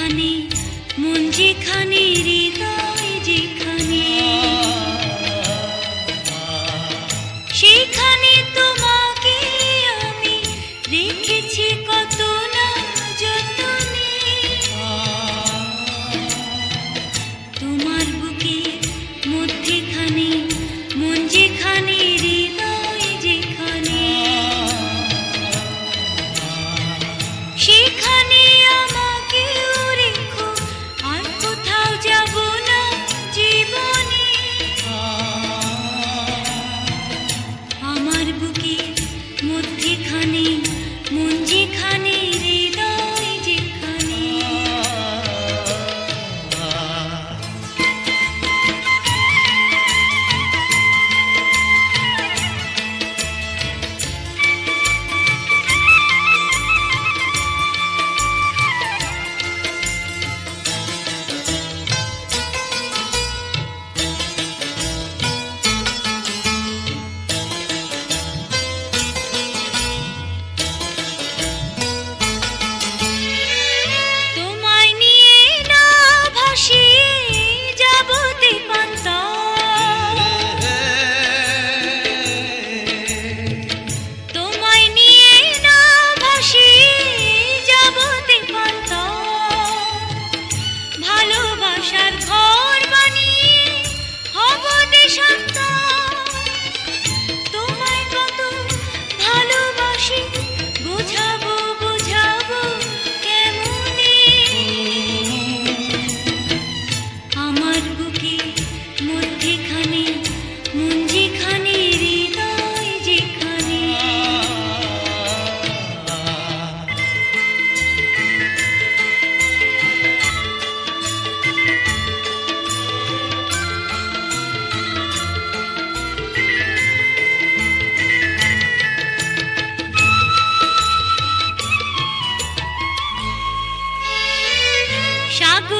যেখানে, মন যেখানে, হৃদয় যেখানে। সেখানে তোমাকে আমি রেখেছি কত না যতনে। তোমার বুকে মধ্যেখানে, মন যেখানে, হৃদয় যেখানে। সেখানে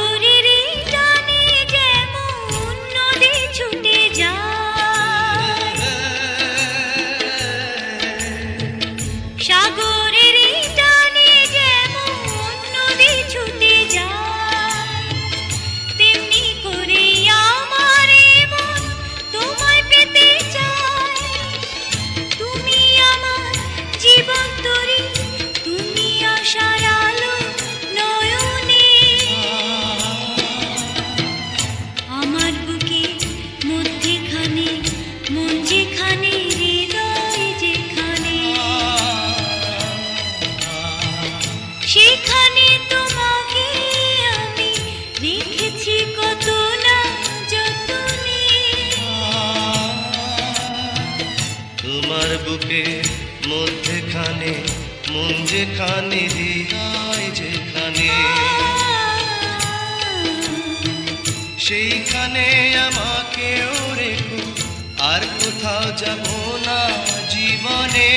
দূরের জীবের মধ্যেখানে মন যেখানে হৃদয় যেখানে। সেইখানে আমাকে রেখো আর কোথাও যাব না জীবনে।